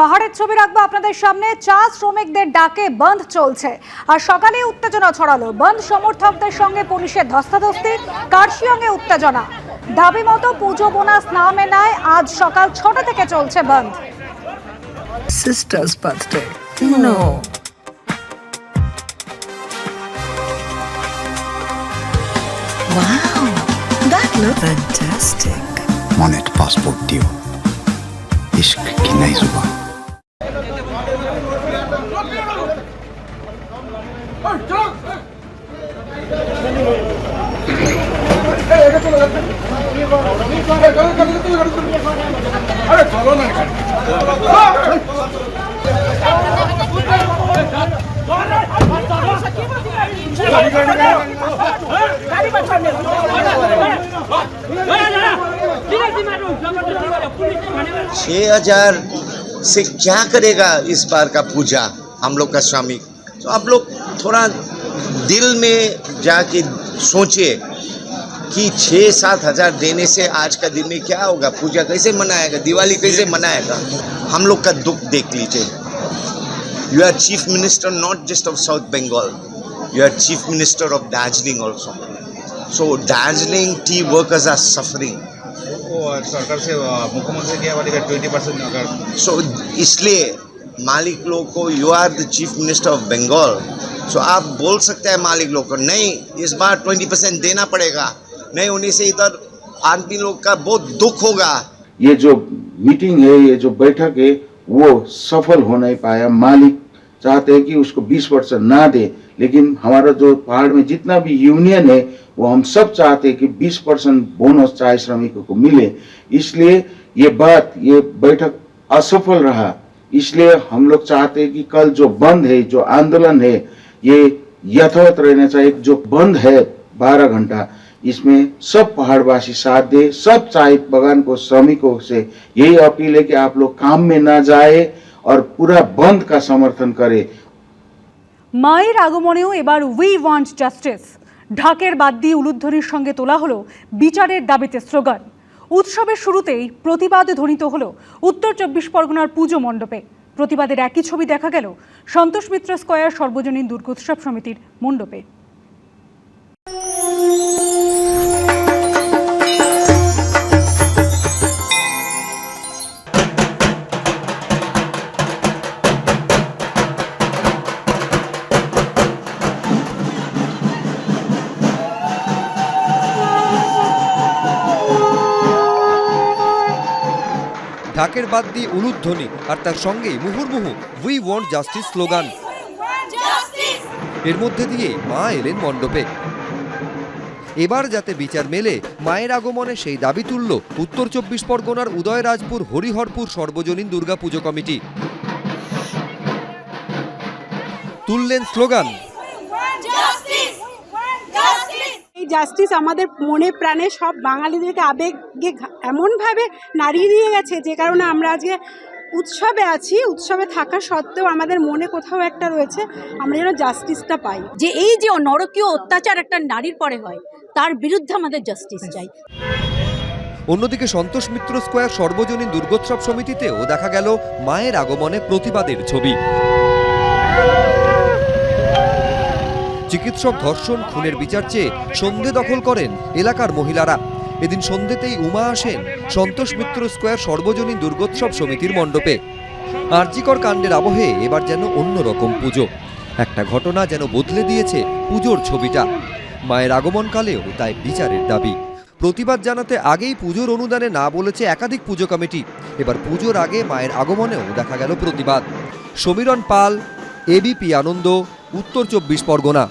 পাহাড়ের ছবি রাখব আপনাদের সামনে। চা শ্রমিকদের ডাকে বন্ধ চলছে। আর সকালে উত্তেজনা ছড়ালো। বন্ধ সমর্থকদের সঙ্গে পুলিশের ধস্তাধস্তি কার্শিয়ংয়ে উত্তেজনা। দাবি মতো পুজো বোনাস না মেলায় আজ সকাল ছটা থেকে চলছে বন্ধ. Wow, that looks fantastic. মনেট পাসপোর্ট দিও ইশক अरे चलो ना हज़ार से क्या करेगा इस बार का पूजा हम लोग का स्वामी? तो आप लोग थोड़ा दिल में जाके सोचिए। कि छः सात हज़ार देने से आज का दिन में क्या होगा? पूजा कैसे मनाएगा? दिवाली कैसे मनाएगा? हम लोग का दुख देख लीजिए। You are chief minister not just of south Bengal you are chief minister of Darjeeling also so Darjeeling tea workers are suffering सरकार से मुख्यमंत्री क्या बोलेगा ट्वेंटी परसेंट अगर सो इसलिए मालिक लोग को you are the chief minister of Bengal so आप बोल सकते हैं मालिक लोग को नहीं इस बार ट्वेंटी परसेंट देना पड़ेगा। नहीं होने से इधर आदमी लोग का बहुत दुख होगा। ये जो मीटिंग है, ये जो बैठक है, वो सफल हो नहीं पाया। मालिक चाहते हैं कि उसको 20 परसेंट ना दे, लेकिन हमारा जो पहाड़ में जितना भी यूनियन है, वो हम सब चाहते हैं कि 20 परसेंट बोनस चाय श्रमिकों को मिले। इसलिए ये बात, ये बैठक असफल रहा। इसलिए हम लोग चाहते हैं कि कल जो बंद है, जो आंदोलन है, ये यथावत रहना चाहिए। जो बंद है, बारह घंटा। इसमें सब पहाड़वासी साथ दे सब चाय बगान को श्रमिकों से यही अपील है कि आप लोग काम में ना जाए और पूरा बंद का समर्थन करें মায়ের আগমনেও এবার উই ওয়ান্ট জাস্টিস ঢাকের বাদ দিয়ে উলুধ্বনির সঙ্গে তোলা হলো বিচারের দাবিতে স্লোগান উৎসবের শুরুতেই প্রতিবাদ ধ্বনিত হলো উত্তর চব্বিশ পরগনার পুজো মণ্ডপে প্রতিবাদের একই ছবি দেখা গেল সন্তোষ মিত্র স্কয়ার সর্বজনীন দুর্গোৎসব সমিতির মণ্ডপে ঢাকের বাদ দিয়ে উলুধ্বনি আর তার সঙ্গেই মুহুর্মুহু উই ওয়ান্ট জাস্টিস স্লোগান এর মধ্যে দিয়ে মা এলেন মণ্ডপে। এবার যাতে বিচার মেলে মায়ের আগমনে সেই দাবি তুলল উত্তর চব্বিশ পরগনার উদয়রাজপুর হরিহরপুর সর্বজনীন দুর্গা পুজো কমিটি। তুললেন স্লোগান এই জাস্টিস আমাদের মনে প্রাণে সব বাঙালিদেরকে আবেগে এমনভাবে নাড়িয়ে দিয়ে গেছে যে কারণে আমরা আজকে উৎসবে আছি। উৎসবে থাকা সত্ত্বেও আমাদের মনে কোথাও একটা রয়েছে আমরা যেন জাস্টিসটা পাই। যে এই যে নরকীয় অত্যাচার একটা নারীর পরে হয় তার বিরুদ্ধে আমাদের জাস্টিস চাই। অন্যদিকে সন্তোষ মিত্র স্কোয়ার সর্বজনীন দুর্গোৎসব সমিতিতেও দেখা গেল মায়ের আগমনে প্রতিবাদের ছবি। চিকিৎসক ধর্ষণ, খুনের বিচার চেয়ে সন্ধে দখল করেন এলাকার মহিলারা। এদিন সন্ধেতেই উমা আসেন সন্তোষ মিত্র স্কোয়ার সর্বজনীন দুর্গোৎসব সমিতির মণ্ডপে। আর্জিকর কাণ্ডের আবহে এবার যেন অন্যরকম পুজো। একটা ঘটনা যেন বদলে দিয়েছে পুজোর ছবিটা। মায়ের আগমনকালেও তাই বিচারের দাবি। প্রতিবাদ জানাতে আগেই পুজোর অনুদানে না বলেছে একাধিক পুজো কমিটি। এবার পুজোর আগে মায়ের আগমনেও দেখা গেল প্রতিবাদ। সমীরণ পাল এবিপি আনন্দ, উত্তর চব্বিশ পরগনা।